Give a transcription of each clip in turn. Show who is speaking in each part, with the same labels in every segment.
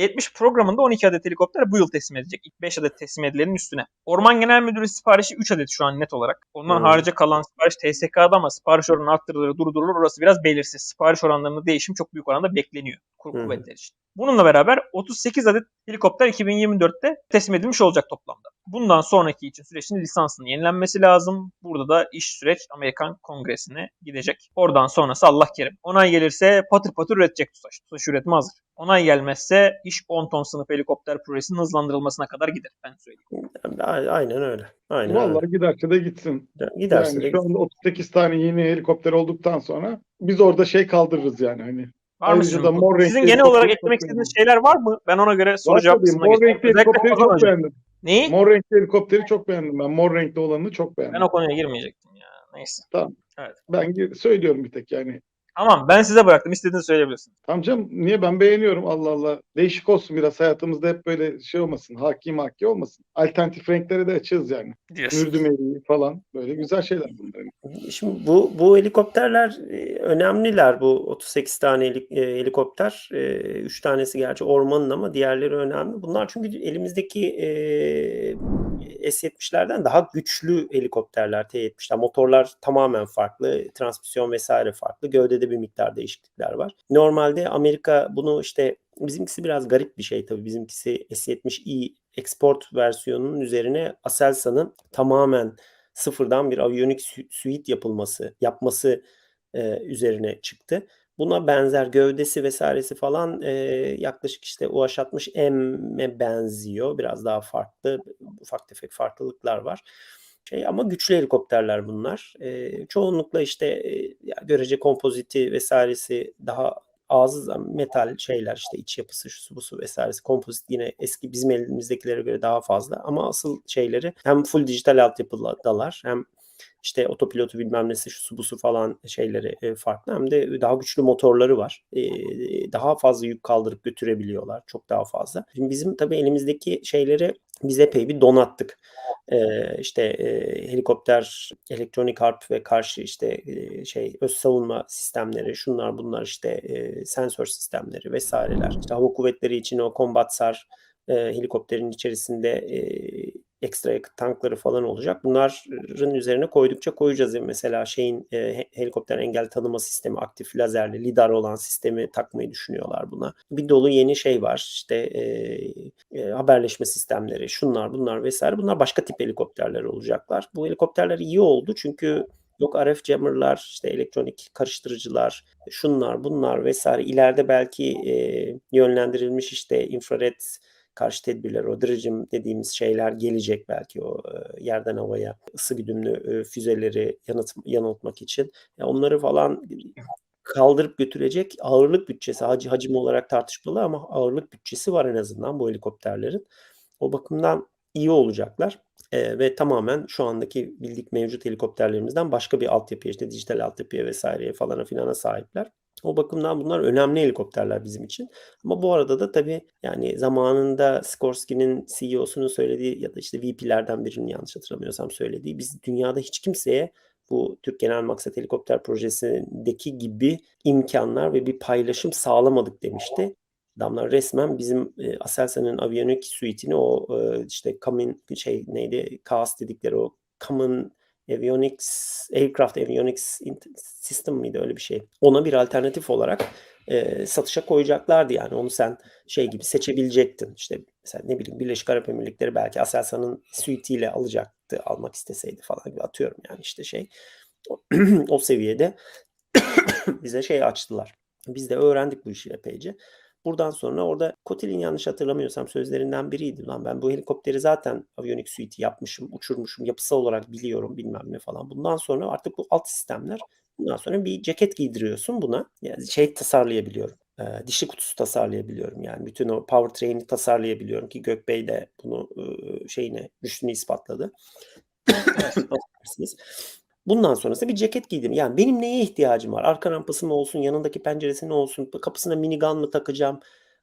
Speaker 1: T-70 programında 12 adet helikopter bu yıl teslim edecek. İlk 5 adet teslim edilenin üstüne. Orman Genel Müdürü siparişi 3 adet şu an net olarak. Ondan
Speaker 2: Hmm.
Speaker 1: harici kalan sipariş TSK'da ama sipariş oranı arttırılır durdurulur orası biraz belirsiz. Sipariş oranlarında değişim çok büyük oranda bekleniyor. Kur kuvvetler için. Bununla beraber 38 adet helikopter 2024'te teslim edilmiş olacak toplamda. Bundan sonraki için süreçin lisansının yenilenmesi lazım. Burada da iş süreç Amerikan Kongresi'ne gidecek. Oradan sonrası Allah kerim. Onay gelirse patır patır üretecek TUSAŞ. TUSAŞ üretimi hazır. Onay gelmezse iş 10 ton sınıf helikopter projesinin hızlandırılmasına kadar gider. Ben söyleyeyim.
Speaker 2: Aynen öyle. Aynen
Speaker 3: Vallahi giderse de gitsin.
Speaker 2: öyle. Giderse
Speaker 3: yani
Speaker 2: de
Speaker 3: şu anda 38 tane yeni helikopter olduktan sonra biz orada şey kaldırırız yani hani.
Speaker 1: Var mı sizin,
Speaker 3: mor
Speaker 1: sizin genel olarak eklemek istediğiniz şeyler var mı? Ben ona göre soru
Speaker 3: Var
Speaker 1: cevap kısmına
Speaker 3: Mor renkli helikopteri çok
Speaker 1: Hocam.
Speaker 3: beğendim.
Speaker 1: Neyi?
Speaker 3: Mor renkli helikopteri çok beğendim ben. Mor renkli olanını çok
Speaker 1: Ben
Speaker 3: beğendim.
Speaker 1: o konuya girmeyecektim ya. Neyse.
Speaker 3: Ben gi- söylüyorum bir tek yani.
Speaker 1: Tamam ben size bıraktım. İstediğinizi söyleyebilirsiniz.
Speaker 3: Tamam canım niye ben beğeniyorum Allah Allah. Değişik olsun biraz hayatımızda hep böyle şey olmasın. Hakim haki olmasın. Alternatif renklere de açığız yani.
Speaker 1: Diyorsun.
Speaker 3: Mürdümeli falan böyle güzel şeyler bunlar.
Speaker 2: Şimdi bu bu helikopterler önemliler. Bu 38 tane helik- e, helikopter, 3 tanesi gerçi ormanın ama diğerleri önemli. Bunlar çünkü elimizdeki e, S-70'lerden daha güçlü helikopterler T-70'ler. Motorlar tamamen farklı, transmisyon vesaire farklı. Gövdede bir miktar değişiklikler var. Normalde Amerika bunu işte bizimkisi biraz garip bir şey tabii. Bizimkisi S-70i export versiyonunun üzerine Aselsan'ın tamamen sıfırdan bir aviyonik suite yapılması, yapması e, üzerine çıktı. Buna benzer gövdesi vesairesi falan e, yaklaşık işte UH-60M'e benziyor. Biraz daha farklı, ufak tefek farklılıklar var. Şey ama güçlü helikopterler bunlar. E, çoğunlukla işte e, görece kompoziti vesairesi daha az metal şeyler işte iç yapısı şusu busu vesairesi kompozit yine eski bizim elimizdekilere göre daha fazla ama asıl şeyleri hem full dijital altyapıdalar hem işte otopilotu bilmem nesi şusu busu falan şeyleri e, farklı hem de daha güçlü motorları var. E, daha fazla yük kaldırıp götürebiliyorlar. Çok daha fazla. Şimdi bizim tabii elimizdeki şeyleri biz epey bir donattık. E, işte e, helikopter, elektronik harp ve karşı işte e, şey öz savunma sistemleri, şunlar bunlar işte e, sensör sistemleri vesaireler. İşte hava kuvvetleri için o Combatsar e, helikopterin içerisinde e, ekstra yakıt tankları falan olacak. Bunların üzerine koydukça koyacağız. Mesela şeyin e, he- helikopter engel tanıma sistemi aktif lazerli lidar olan sistemi takmayı düşünüyorlar buna. Bir dolu yeni şey var. İşte e, e, haberleşme sistemleri, şunlar bunlar vesaire. Bunlar başka tip helikopterler olacaklar. Bu helikopterler iyi oldu çünkü Yok RF jammer'lar, işte elektronik karıştırıcılar, şunlar bunlar vesaire. İleride belki e, yönlendirilmiş işte infrared karşı tedbirler, o dırıcım dediğimiz şeyler gelecek belki o e, yerden havaya ısı güdümlü e, füzeleri yanıt, yanıltmak için. Ya onları falan kaldırıp götürecek ağırlık bütçesi, hac, hacim olarak tartışmalı ama ağırlık bütçesi var en azından bu helikopterlerin. O bakımdan iyi olacaklar. E, ve tamamen şu andaki bildik mevcut helikopterlerimizden başka bir altyapıya işte dijital altyapıya vesaireye falana filana sahipler. O bakımdan bunlar önemli helikopterler bizim için. Ama bu arada da tabii yani zamanında Skorsky'nin CEO'sunun söylediği ya da işte VP'lerden birinin yanlış hatırlamıyorsam söylediği biz dünyada hiç kimseye bu Türk Genel Maksat Helikopter Projesi'ndeki gibi imkanlar ve bir paylaşım sağlamadık demişti. Adamlar resmen bizim e, Aselsan'ın aviyonik suite'ini o e, işte Common şey neydi CAS dedikleri o Common Avionics Aircraft Avionics System miydi öyle bir şey. Ona bir alternatif olarak e, satışa koyacaklardı yani onu sen şey gibi seçebilecektin. İşte mesela ne bileyim Birleşik Arap Emirlikleri belki Aselsan'ın suite'iyle alacaktı almak isteseydi falan gibi atıyorum yani işte şey o, o seviyede bize şey açtılar. Biz de öğrendik bu işi epeyce. Buradan sonra orada Kotil'in yanlış hatırlamıyorsam sözlerinden biriydi. Lan ben bu helikopteri zaten aviyonik suite'i yapmışım, uçurmuşum, yapısal olarak biliyorum bilmem ne falan. Bundan sonra artık bu alt sistemler bundan sonra bir ceket giydiriyorsun buna. Yani şey tasarlayabiliyorum. E, dişli kutusu tasarlayabiliyorum. Yani bütün o powertrain'i tasarlayabiliyorum ki Gökbey de bunu e, şeyine rüştünü ispatladı. Bundan sonrası bir ceket giydim. Yani benim neye ihtiyacım var? Arka rampası mı olsun, yanındaki penceresi ne olsun, kapısına minigun mı takacağım,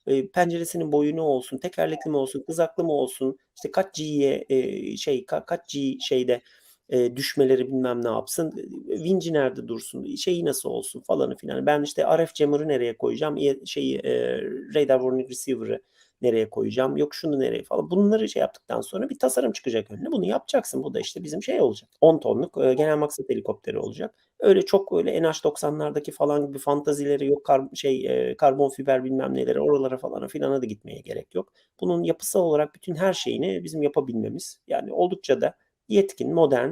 Speaker 2: e, penceresinin boyu ne olsun, tekerlekli mi olsun, kızaklı mı olsun, işte kaç G'ye e, şey ka- kaç G şeyde e, düşmeleri bilmem ne yapsın, vinci nerede dursun, şeyi nasıl olsun falanı filan. Ben işte RF jammer'ı nereye koyacağım, şeyi e, radar warning receiver'ı nereye koyacağım, yok şunu nereye falan. Bunları şey yaptıktan sonra bir tasarım çıkacak önüne. Bunu yapacaksın. Bu da işte bizim şey olacak. 10 tonluk e, genel maksat helikopteri olacak. Öyle çok öyle NH90'lardaki falan gibi fantazileri yok. Kar, şey e, karbon fiber bilmem neleri oralara falan filana da gitmeye gerek yok. Bunun yapısal olarak bütün her şeyini bizim yapabilmemiz yani oldukça da yetkin, modern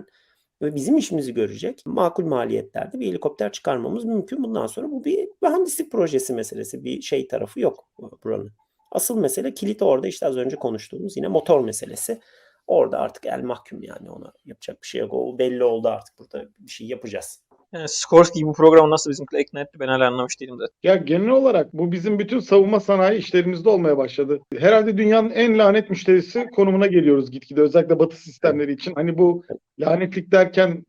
Speaker 2: ve bizim işimizi görecek makul maliyetlerde bir helikopter çıkarmamız mümkün. Bundan sonra bu bir mühendislik projesi meselesi. Bir şey tarafı yok buranın. Asıl mesele kilit orada işte az önce konuştuğumuz yine motor meselesi. Orada artık el mahkum yani ona yapacak bir şey yok. O belli oldu artık burada bir şey yapacağız.
Speaker 1: Yani Skorsky bu programı nasıl bizimkiler ikna etti ben hala anlamış değilim zaten.
Speaker 3: Ya genel olarak bu bizim bütün savunma sanayi işlerimizde olmaya başladı. Herhalde dünyanın en lanet müşterisi konumuna geliyoruz gitgide özellikle batı sistemleri için. Hani bu lanetlik derken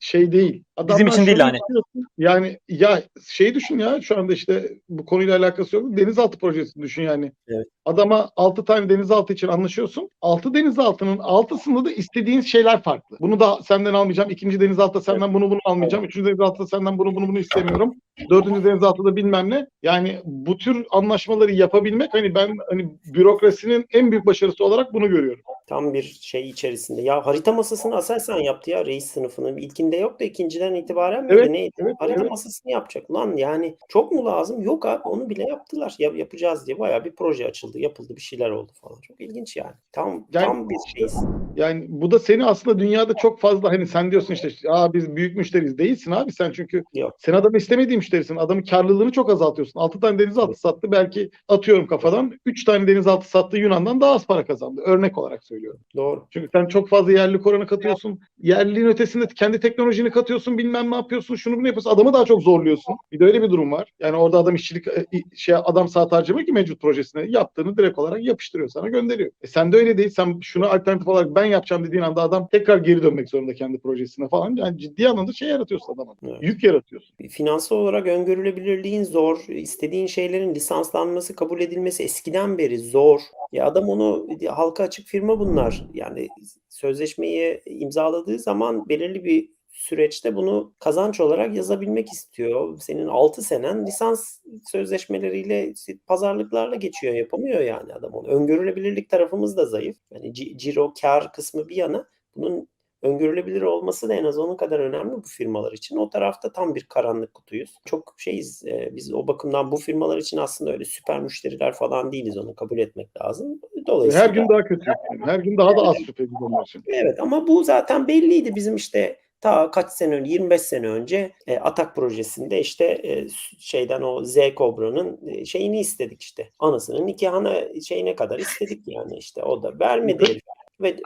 Speaker 3: şey değil.
Speaker 1: Bizim için değil
Speaker 3: istiyorsun. Yani ya şey düşün ya şu anda işte bu konuyla alakası yok. Denizaltı projesini düşün yani.
Speaker 2: Evet.
Speaker 3: Adama 6 tane denizaltı için anlaşıyorsun. 6 denizaltının 6'sında da istediğin şeyler farklı. Bunu da senden almayacağım. İkinci denizaltıda senden bunu bunu almayacağım. Üçüncü denizaltıda senden bunu bunu bunu istemiyorum. Dördüncü denizaltıda bilmem ne. Yani bu tür anlaşmaları yapabilmek hani ben hani bürokrasinin en büyük başarısı olarak bunu görüyorum.
Speaker 2: Tam bir şey içerisinde. Ya harita masasını Aselsan yaptı ya reis sınıfının. İlkinde yok da ikinciden itibaren
Speaker 3: Evet,
Speaker 2: neydi?
Speaker 3: evet,
Speaker 2: harita
Speaker 3: evet.
Speaker 2: masasını yapacak. Lan yani çok mu lazım? Yok abi onu bile yaptılar. Ya, yapacağız diye bayağı bir proje açıldı. Yapıldı bir şeyler oldu falan. Çok ilginç yani. Tam
Speaker 3: Yani
Speaker 2: tam bir şeyiz.
Speaker 3: Yani bu da seni aslında dünyada çok fazla hani sen diyorsun işte Aa, biz büyük müşteriyiz. Değilsin abi sen çünkü
Speaker 2: Yok.
Speaker 3: sen adamı istemediğin müşterisin. Adamın karlılığını çok azaltıyorsun. 6 tane denizaltı sattı belki atıyorum kafadan. 3 tane denizaltı sattı Yunan'dan daha az para kazandı. Örnek olarak söylüyorum.
Speaker 2: Doğru.
Speaker 3: Çünkü sen çok fazla yerli oranı katıyorsun. Yerliliğin ötesinde kendi teknolojini katıyorsun. Bilmem ne yapıyorsun. Şunu bunu yapıyorsun. Adamı daha çok zorluyorsun. Bir de öyle bir durum var. Yani orada adam işçilik e, şey adam saat harcamıyor ki mevcut projesine. Yaptığını direkt olarak yapıştırıyor sana gönderiyor. E sen de öyle değil. Sen şunu alternatif olarak ben yapacağım dediğin anda adam tekrar geri dönmek zorunda kendi projesine falan. Yani ciddi anlamda şey yaratıyorsun adama.
Speaker 2: Evet.
Speaker 3: Yük yaratıyorsun.
Speaker 2: Finansal olarak öngörülebilirliğin zor. istediğin şeylerin lisanslanması, kabul edilmesi eskiden beri zor. Ya adam onu halka açık firma bunlar. Yani sözleşmeyi imzaladığı zaman belirli bir süreçte bunu kazanç olarak yazabilmek istiyor. Senin 6 senen lisans sözleşmeleriyle pazarlıklarla geçiyor. Yapamıyor yani adam onu. Öngörülebilirlik tarafımız da zayıf. Yani ci- ciro kar kısmı bir yana bunun öngörülebilir olması da en az onun kadar önemli bu firmalar için. O tarafta tam bir karanlık kutuyuz. Çok şeyiz. e, biz o bakımdan bu firmalar için aslında öyle süper müşteriler falan değiliz. Onu kabul etmek lazım. Dolayısıyla
Speaker 3: Her gün daha kötü. Her gün daha da az şüpheli onlar için.
Speaker 2: Evet ama bu zaten belliydi bizim işte ta kaç sene önce 25 sene önce e, Atak projesinde işte e, şeyden o Z Cobra'nın e, şeyini istedik işte. Anasının nikahına şeyine kadar istedik yani işte o da vermedi. Ve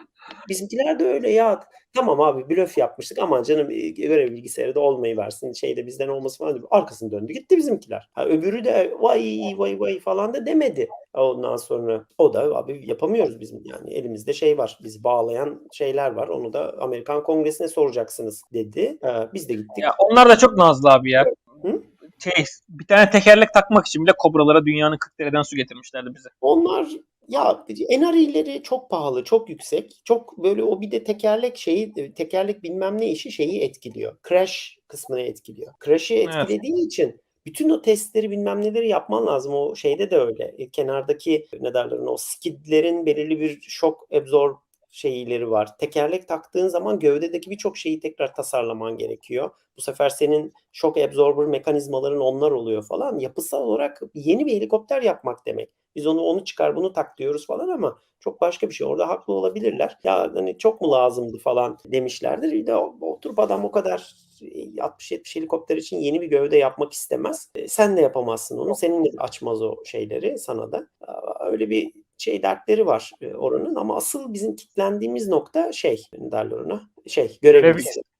Speaker 2: bizimkiler de öyle ya tamam abi blöf yapmıştık ama canım e, görev bilgisayarı da olmayı versin şeyde bizden olması falan. Arkasını döndü gitti bizimkiler. Ha, öbürü de vay vay vay falan da demedi. Ondan sonra o da abi yapamıyoruz bizim yani elimizde şey var bizi bağlayan şeyler var onu da Amerikan Kongresi'ne soracaksınız dedi. Ee, biz de gittik.
Speaker 1: Ya onlar da çok nazlı abi ya.
Speaker 2: Hı?
Speaker 1: Şey, bir tane tekerlek takmak için bile kobralara dünyanın 40 dereden su getirmişlerdi bize.
Speaker 2: Onlar ya NRE'leri çok pahalı, çok yüksek. Çok böyle o bir de tekerlek şeyi, tekerlek bilmem ne işi şeyi etkiliyor. Crash kısmını etkiliyor. Crash'ı etkilediği için bütün o testleri bilmem neleri yapman lazım. O şeyde de öyle. E, kenardaki ne derler o skidlerin belirli bir şok absorb şeyleri var. Tekerlek taktığın zaman gövdedeki birçok şeyi tekrar tasarlaman gerekiyor. Bu sefer senin shock absorber mekanizmaların onlar oluyor falan. Yapısal olarak yeni bir helikopter yapmak demek. Biz onu onu çıkar bunu tak diyoruz falan ama çok başka bir şey. Orada haklı olabilirler. Ya hani çok mu lazımdı falan demişlerdir. Bir de oturup adam o kadar 60-70 helikopter için yeni bir gövde yapmak istemez. E, sen de yapamazsın onu. Senin de açmaz o şeyleri sana da. Öyle bir şey dertleri var e, oranın ama asıl bizim kitlendiğimiz nokta şey derler ona şey görev.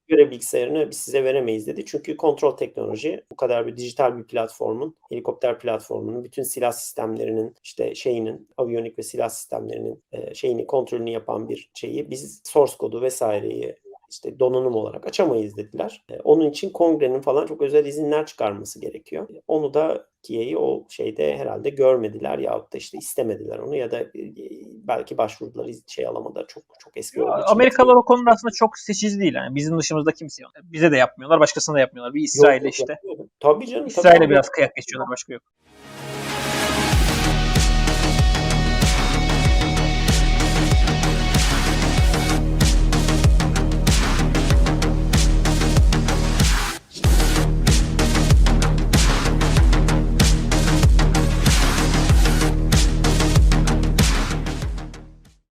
Speaker 1: Görev
Speaker 2: bilgisayarını biz size veremeyiz dedi. Çünkü kontrol teknoloji bu kadar bir dijital bir platformun, helikopter platformunun, bütün silah sistemlerinin işte şeyinin, aviyonik ve silah sistemlerinin şeyini kontrolünü yapan bir şeyi biz source kodu vesaireyi işte donanım olarak açamayız dediler. E, onun için kongrenin falan çok özel izinler çıkarması gerekiyor. E, Onu da Kia'yı o şeyde herhalde görmediler yahut da işte istemediler onu ya da e, belki başvurdular şey alamadılar çok çok eski olduğu için.
Speaker 1: Amerikalılar o konuda aslında çok seçici değil. Yani bizim dışımızda kimse yok. Bize de yapmıyorlar, başkasına da yapmıyorlar. Bir İsrail'e işte.
Speaker 2: yok. Tabii canım.
Speaker 1: İsrail'e biraz kıyak geçiyorlar, başka yok.